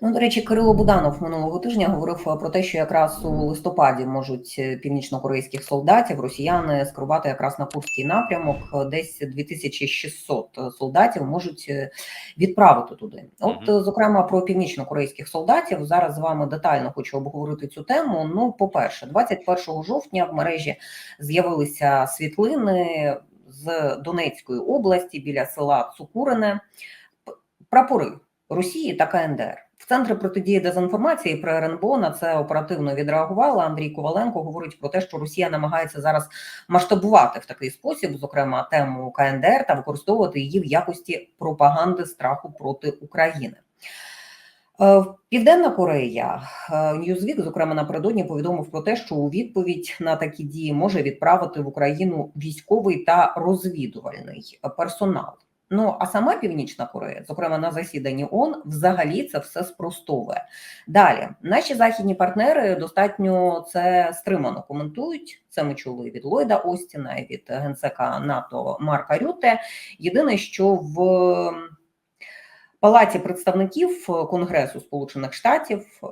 Ну, до речі, Кирило Буданов минулого тижня говорив е, про те, що якраз у листопаді можуть е, північнокорейських солдатів росіяни скерувати якраз на Курський напрямок. Е, Десь 2600 солдатів можуть відправити туди. От, зокрема, про північнокорейських солдатів зараз з вами детально хочу обговорити цю тему. Ну, по-перше, 21 жовтня в мережі з'явилися світлини з Донецької області біля села Цукурине. Прапори Росії та КНДР. В центрі протидії дезінформації при РНБО на це оперативно відреагувала. Андрій Коваленко говорить про те, що Росія намагається зараз масштабувати в такий спосіб, зокрема тему КНДР, та використовувати її в якості пропаганди страху проти України. Е, Південна Корея е, Newsweek, зокрема напередодні, повідомив про те, що у відповідь на такі дії може відправити в Україну військовий та розвідувальний персонал. Ну а сама Північна Корея, зокрема на засіданні ООН, взагалі це все спростовує. Далі наші західні партнери достатньо це стримано коментують. Це ми чули від Ллойда Остіна і від генсека НАТО Марка Рюте. Єдине, що в Палаті представників Конгресу Сполучених Штатів е,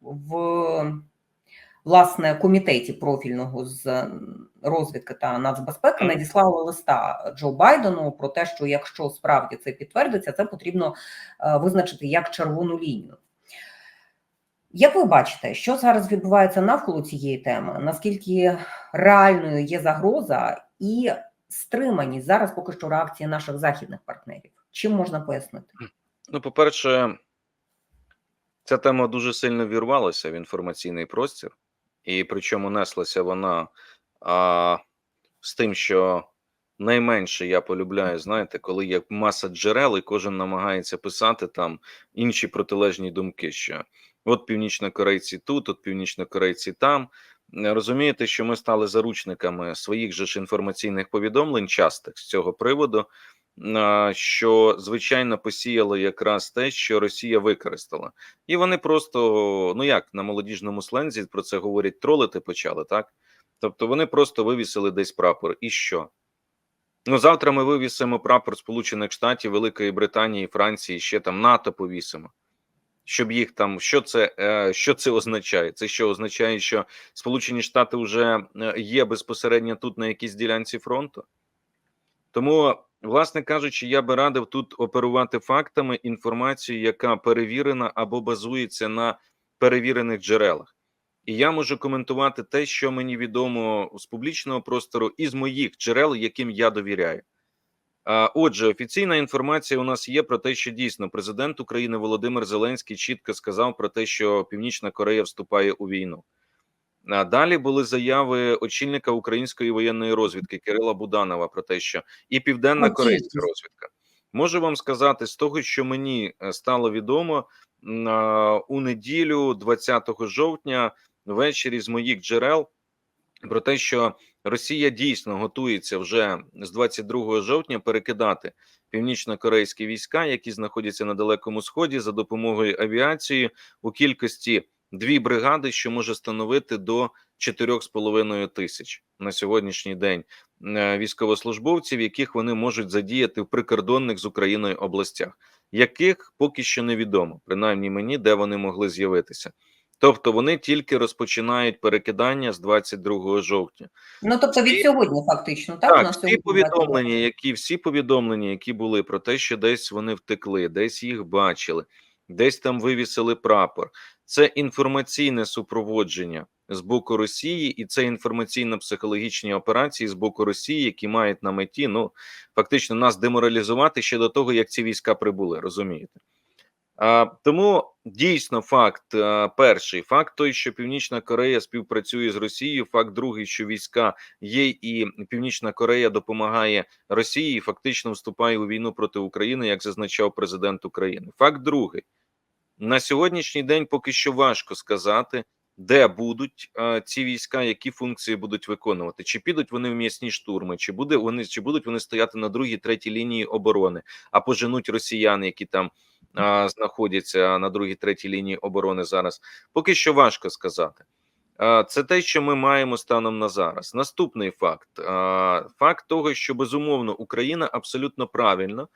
в власне комітеті профільного з розвідки та нацбезпеки надіслали листа Джо Байдену про те, що якщо справді це підтвердиться, це потрібно е, визначити як червону лінію. Як ви бачите, що зараз відбувається навколо цієї теми? Наскільки реальною є загроза і стриманість зараз поки що реакції наших західних партнерів? Чим можна пояснити? Ну, по-перше, ця тема дуже сильно вірвалася в інформаційний простір, і причому неслася вона а, з тим, що найменше я полюбляю, знаєте, коли є маса джерел, і кожен намагається писати там інші протилежні думки, що от північнокорейці тут, от північнокорейці там. Е, Розумієте, що ми стали заручниками своїх же ж інформаційних повідомлень частих з цього приводу, що звичайно посіяло якраз те, що Росія використала, і вони просто ну як на молодіжному слензі про це говорять, тролити почали, так тобто вони просто вивісили десь прапор, і що? Ну завтра ми вивісимо прапор Сполучених Штатів, Великої Британії, Франції, ще там НАТО повісимо. Щоб їх там, що це е, що це означає? Це що означає, що Сполучені Штати вже е, є безпосередньо тут на якійсь ділянці фронту? Тому, власне кажучи, я би радив тут оперувати фактами інформацією, яка перевірена або базується на перевірених джерелах. І я можу коментувати те, що мені відомо з публічного простору, і з моїх джерел, яким я довіряю. Отже, офіційна інформація у нас є про те, що дійсно президент України Володимир Зеленський чітко сказав про те, що Північна Корея вступає у війну. А далі були заяви очільника української воєнної розвідки Кирила Буданова про те, що і південна корейська розвідка. Можу вам сказати з того, що мені е, стало відомо у неділю, 20 жовтня, ввечері з моїх джерел про те, що Росія дійсно готується вже з 22 жовтня перекидати північно-корейські війська, які знаходяться на далекому сході, за допомогою авіації у кількості дві бригади, що може становити до 4,5 тисяч на сьогоднішній день е, військовослужбовців, яких вони можуть задіяти в прикордонних з Україною областях, яких поки що невідомо, принаймні мені, де вони могли з'явитися. Тобто вони тільки розпочинають перекидання з 22 жовтня. Ну тобто від сьогодні, фактично, так? Так, всі сьогодні повідомлення, які всі повідомлення, які були про те, що десь вони втекли, десь їх бачили, десь там вивісили прапор. Це інформаційне супроводження з боку Росії, і це інформаційно-психологічні операції з боку Росії, які мають на меті ну фактично нас деморалізувати ще до того, як ці війська прибули. Розумієте? Тому дійсно факт перший факт той, що Північна Корея співпрацює з Росією. Факт другий, що війська є, і Північна Корея допомагає Росії, і фактично вступає у війну проти України, як зазначав президент України. Факт другий на сьогоднішній день поки що важко сказати, де будуть а, ці війська, які функції будуть виконувати, чи підуть вони в м'ясні штурми, чи буде вони чи будуть вони стояти на другій, третій лінії оборони, а поженуть росіяни, які там а, знаходяться на другій, третій лінії оборони зараз. Поки що важко сказати. Це те, що ми маємо станом на зараз. Наступний факт: факт того, що безумовно Україна абсолютно правильно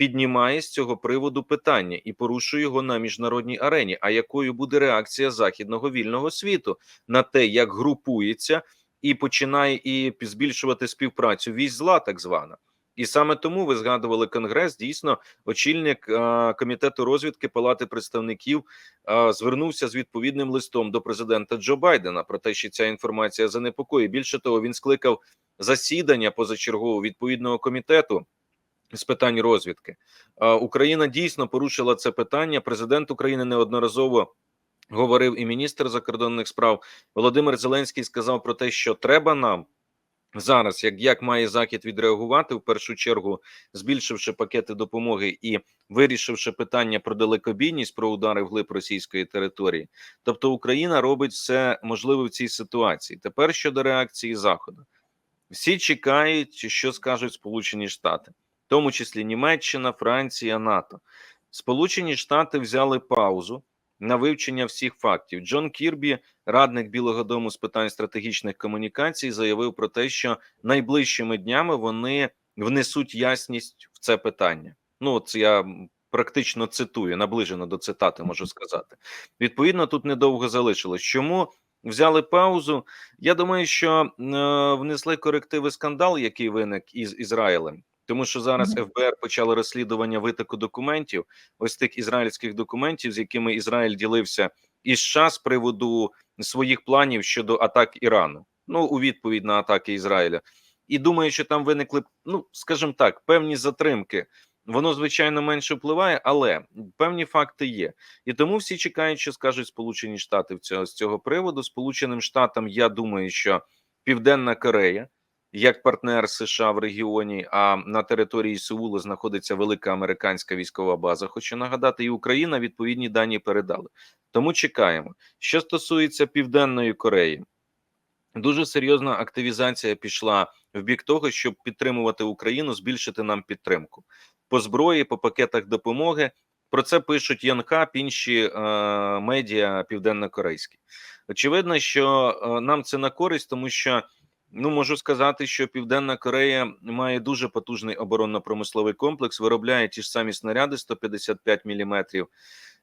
піднімає з цього приводу питання і порушує його на міжнародній арені. А якою буде реакція західного вільного світу на те, як групується і починає і збільшувати співпрацю вісь зла, так звана. І саме тому ви згадували конгрес. Дійсно, очільник е, комітету розвідки Палати представників е, звернувся з відповідним листом до президента Джо Байдена про те, що ця інформація занепокоює. Більше того, він скликав засідання позачергового відповідного комітету з питань розвідки. Україна дійсно порушила це питання. Президент України неодноразово. Говорив і міністр закордонних справ Володимир Зеленський сказав про те, що треба нам зараз, як як має захід відреагувати, в першу чергу збільшивши пакети допомоги і вирішивши питання про далекобійність, про удари вглиб російської території. Тобто Україна робить все можливе в цій ситуації. Тепер щодо реакції Заходу, всі чекають, що скажуть Сполучені Штати, тому числі Німеччина, Франція, НАТО. Сполучені Штати взяли паузу на вивчення всіх фактів. Джон Кірбі, радник Білого Дому з питань стратегічних комунікацій, заявив про те, що найближчими днями вони внесуть ясність в це питання. Ну, от я практично цитую, наближено до цитати, можу сказати. Відповідно, тут недовго залишилось. Чому взяли паузу? Я думаю, що е, внесли корективи скандал, який виник із Ізраїлем. Тому що зараз ФБР почало розслідування витоку документів, ось тих ізраїльських документів, з якими Ізраїль ділився із США з приводу своїх планів щодо атак Ірану. Ну у відповідь на атаки Ізраїля, і думаю, що там виникли, ну скажімо так, певні затримки. Воно звичайно менше впливає, але певні факти є. І тому всі чекають, що скажуть Сполучені Штати в цього з цього приводу. Сполученим Штатам я думаю, що Південна Корея як партнер США в регіоні, а на території Сеула знаходиться велика американська військова база. Хочу нагадати, і Україна відповідні дані передали. Тому чекаємо. Що стосується Південної Кореї, дуже серйозна активізація пішла в бік того, щоб підтримувати Україну, збільшити нам підтримку по зброї, по пакетах допомоги. Про це пишуть Янхап, інші е, медіа південно-корейські. Очевидно, що е, нам це на користь, тому що. Ну, можу сказати, що Південна Корея має дуже потужний оборонно-промисловий комплекс, виробляє ті ж самі снаряди 155 мм,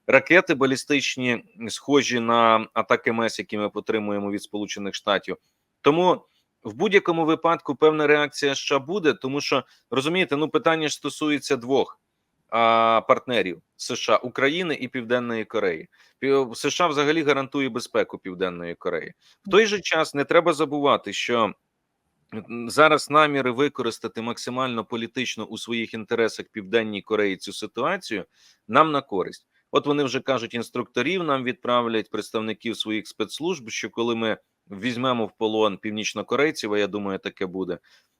ракети балістичні, схожі на атаки МЕС, які ми отримуємо від Сполучених Штатів. Тому в будь-якому випадку певна реакція США буде, тому що розумієте, ну питання ж стосується двох партнерів США України і Південної Кореї. США взагалі гарантує безпеку Південної Кореї. В той же час не треба забувати, що зараз наміри використати максимально політично у своїх інтересах Південній Кореї цю ситуацію нам на користь. От вони вже кажуть, інструкторів нам відправлять представників своїх спецслужб. Що коли ми візьмемо в полон північнокорейців, а я думаю, таке буде.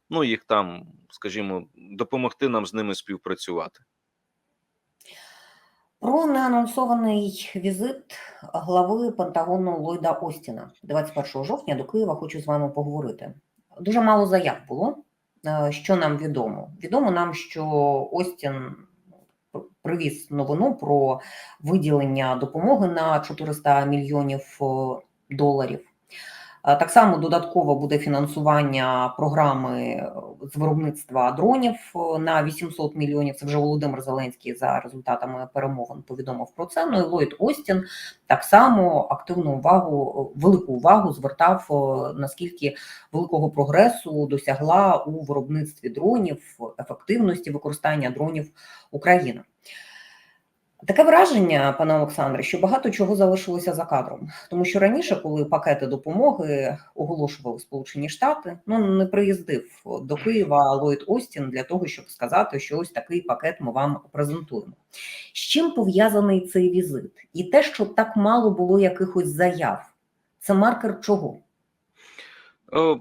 Ну їх там, скажімо, допомогти нам з ними співпрацювати. Про неанонсований візит глави Пентагону Ллойда Остіна 21 жовтня до Києва хочу з вами поговорити. Дуже мало заяв було. Е, Що нам відомо? Відомо нам, що Остін привіз новину про виділення допомоги на 400 мільйонів е, доларів. Е, Так само додатково буде фінансування програми е, з виробництва дронів е, на 800 мільйонів. Це вже Володимир Зеленський за результатами перемовин повідомив про це. Ну і Ллойд Остін так само активну увагу, велику увагу звертав наскільки великого прогресу досягла у виробництві дронів, ефективності використання дронів Україна. Таке враження, пане Олександре, що багато чого залишилося за кадром, тому що раніше, коли пакети допомоги оголошували Сполучені Штати, ну не приїздив до Києва Ллойд Остін для того, щоб сказати, що ось такий пакет ми вам презентуємо. З чим пов'язаний цей візит? І те, що так мало було якихось заяв, це маркер чого? О,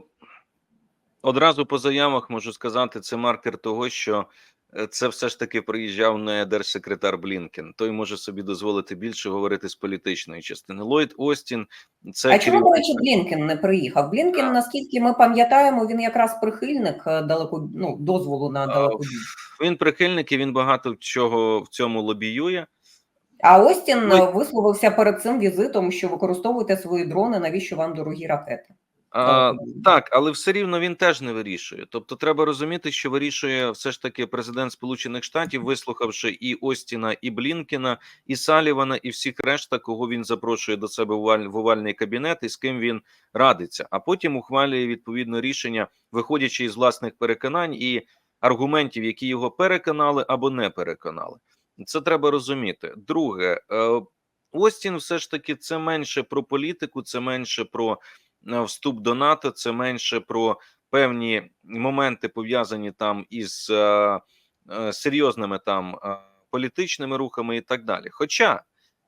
Одразу по заявах можу сказати, це маркер того, що е, це все ж таки приїжджав не держсекретар Блінкен. Той може собі дозволити більше говорити з політичної частини. Ллойд Остін це а чому, до речі, Блінкен не приїхав? Блінкен, наскільки ми пам'ятаємо, він якраз прихильник е, далеко ну, дозволу на А, далекобій. він прихильник і він багато чого в цьому лобіює. А Остін Ну, е, висловився перед цим візитом, що використовуйте свої дрони, навіщо вам дорогі ракети? А, Так. але все рівно він теж не вирішує. Тобто, треба розуміти, що вирішує все ж таки президент Сполучених Штатів, вислухавши і Остіна, і Блінкена, і Салівана, і всіх решта, кого він запрошує до себе в овальний кабінет, і з ким він радиться. А потім ухвалює відповідно рішення, виходячи із власних переконань і аргументів, які його переконали або не переконали. Це треба розуміти. Друге, е, Остін, все ж таки, це менше про політику, це менше про вступ до НАТО, це менше про певні моменти пов'язані там із е, е, серйозними там е, політичними рухами і так далі. Хоча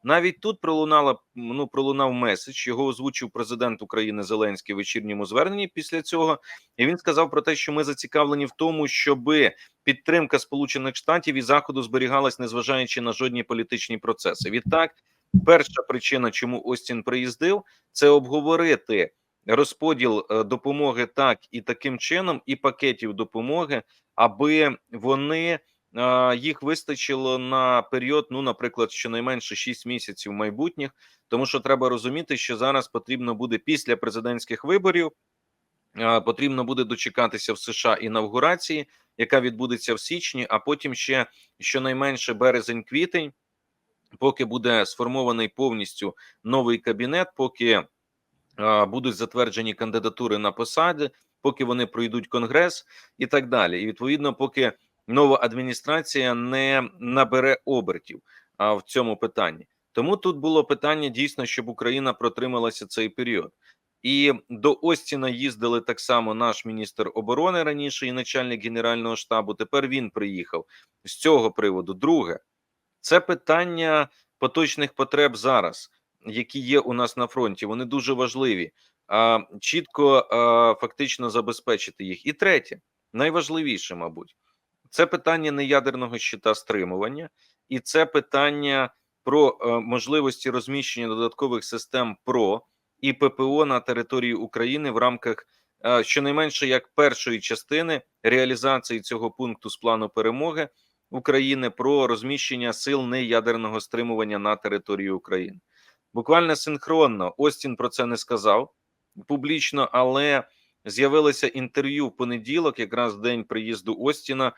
навіть тут пролунала ну пролунав меседж, його озвучив президент України Зеленський в вечірньому зверненні після цього, і він сказав про те, що ми зацікавлені в тому, щоби підтримка Сполучених Штатів і Заходу зберігалась, незважаючи на жодні політичні процеси. Відтак, перша причина, чому Остін приїздив, це обговорити розподіл е, допомоги так і таким чином, і пакетів допомоги, аби вони е, їх вистачило на період, ну, наприклад, щонайменше 6 місяців майбутніх, тому що треба розуміти, що зараз потрібно буде після президентських виборів. е, Потрібно буде дочекатися в США інавгурації, яка відбудеться в січні, а потім ще щонайменше березень-квітень, поки буде сформований повністю новий кабінет, поки будуть затверджені кандидатури на посади, поки вони пройдуть конгрес і так далі. І відповідно, поки нова адміністрація не набере обертів в цьому питанні. Тому тут було питання дійсно, щоб Україна протрималася цей період. І до Остіна їздили так само наш міністр оборони раніше і начальник генерального штабу. Тепер він приїхав з цього приводу. Друге, це питання поточних потреб зараз, які є у нас на фронті. Вони дуже важливі. А, чітко фактично забезпечити їх. І третє, найважливіше, мабуть, це питання неядерного щита стримування, і це питання про е, можливості розміщення додаткових систем ПРО і ППО на території України в рамках е, щонайменше як першої частини реалізації цього пункту з плану перемоги України про розміщення сил неядерного стримування на території України. Буквально синхронно Остін про це не сказав публічно, але з'явилося інтерв'ю в понеділок, якраз в день приїзду Остіна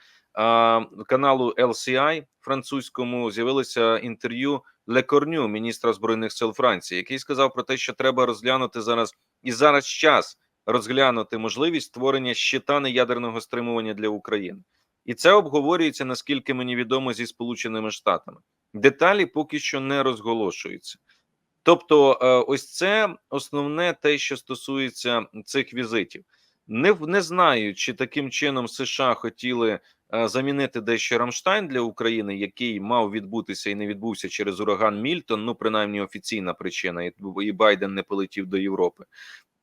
каналу LCI французькому. З'явилося інтерв'ю Лекорню, міністра збройних сил Франції, який сказав про те, що треба розглянути зараз і зараз час розглянути можливість створення щита неядерного стримування для України. І це обговорюється, наскільки мені відомо, зі Сполученими Штатами. Деталі поки що не розголошуються. Тобто, е, ось це основне те, що стосується цих візитів. Не не знаю, чи таким чином США хотіли е, замінити дещо Рамштайн для України, який мав відбутися і не відбувся через ураган Мільтон. Ну, принаймні, офіційна причина, і, Байден не полетів до Європи.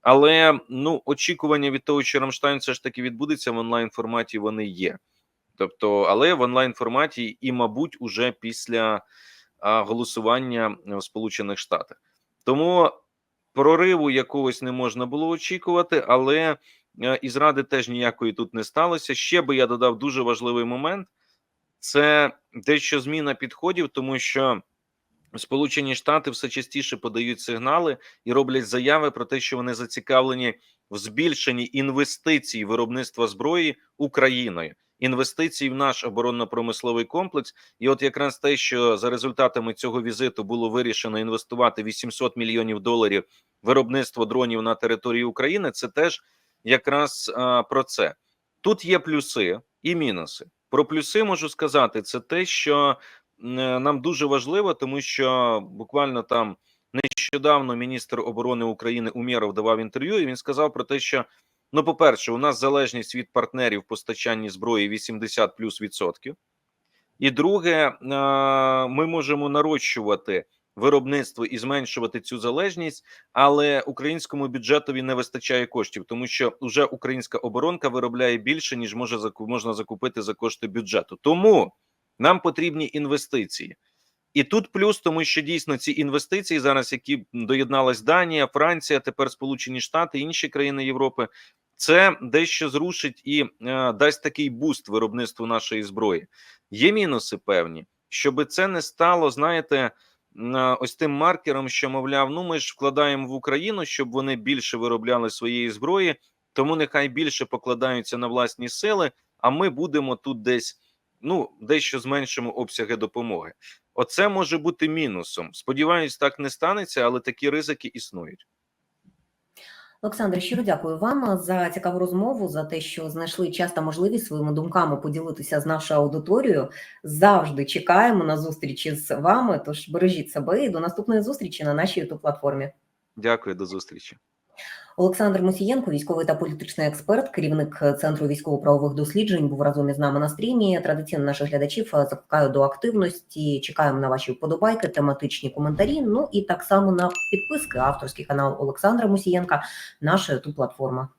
Але ну очікування від того, що Рамштайн все ж таки відбудеться в онлайн форматі, вони є. Тобто, але в онлайн форматі, і, мабуть, уже після голосування в Сполучених Штатах. Тому прориву якогось не можна було очікувати, але е, і зради теж ніякої тут не сталося. Ще би я додав дуже важливий момент: це дещо зміна підходів, тому що Сполучені Штати все частіше подають сигнали і роблять заяви про те, що вони зацікавлені в збільшенні інвестицій в виробництво зброї Україною, інвестицій в наш оборонно-промисловий комплекс. І от якраз те, що за результатами цього візиту було вирішено інвестувати 800 мільйонів доларів виробництво дронів на території України, це теж якраз а, про це. Тут є плюси і мінуси. Про плюси можу сказати, це те, що е, нам дуже важливо, тому що буквально там нещодавно міністр оборони України Умєров давав інтерв'ю, і він сказав про те, що ну, по-перше, у нас залежність від партнерів постачанні зброї 80 плюс відсотків. І друге, е, ми можемо нарощувати виробництво і зменшувати цю залежність, але українському бюджетові не вистачає коштів, тому що вже українська оборонка виробляє більше ніж може можна закупити за кошти бюджету. Тому нам потрібні інвестиції. І тут плюс, тому що дійсно ці інвестиції зараз, які доєдналась Данія, Франція, тепер Сполучені Штати, інші країни Європи, це дещо зрушить і е, дасть такий буст виробництву нашої зброї. Є мінуси певні, щоб це не стало, знаєте, м, ось тим маркером, що мовляв, ну ми ж вкладаємо в Україну, щоб вони більше виробляли своєї зброї, тому нехай більше покладаються на власні сили, а ми будемо тут десь ну дещо зменшимо обсяги допомоги. Оце може бути мінусом. Сподіваюсь, так не станеться, але такі ризики існують. Олександр, щиро дякую вам за цікаву розмову, за те, що знайшли час та можливість своїми думками поділитися з нашою аудиторією. Завжди чекаємо на зустрічі з вами. Тож бережіть себе і до наступної зустрічі на нашій youtube платформі. Дякую, до зустрічі. Олександр Мусієнко, військовий та політичний експерт, керівник центру військово-правових досліджень, був разом із нами на стрімі. Традиційно наших глядачів е, закликаю до активності. Чекаємо на ваші вподобайки, тематичні коментарі. Ну і так само на підписки авторський канал Олександра Мусієнка, наша youtube платформа.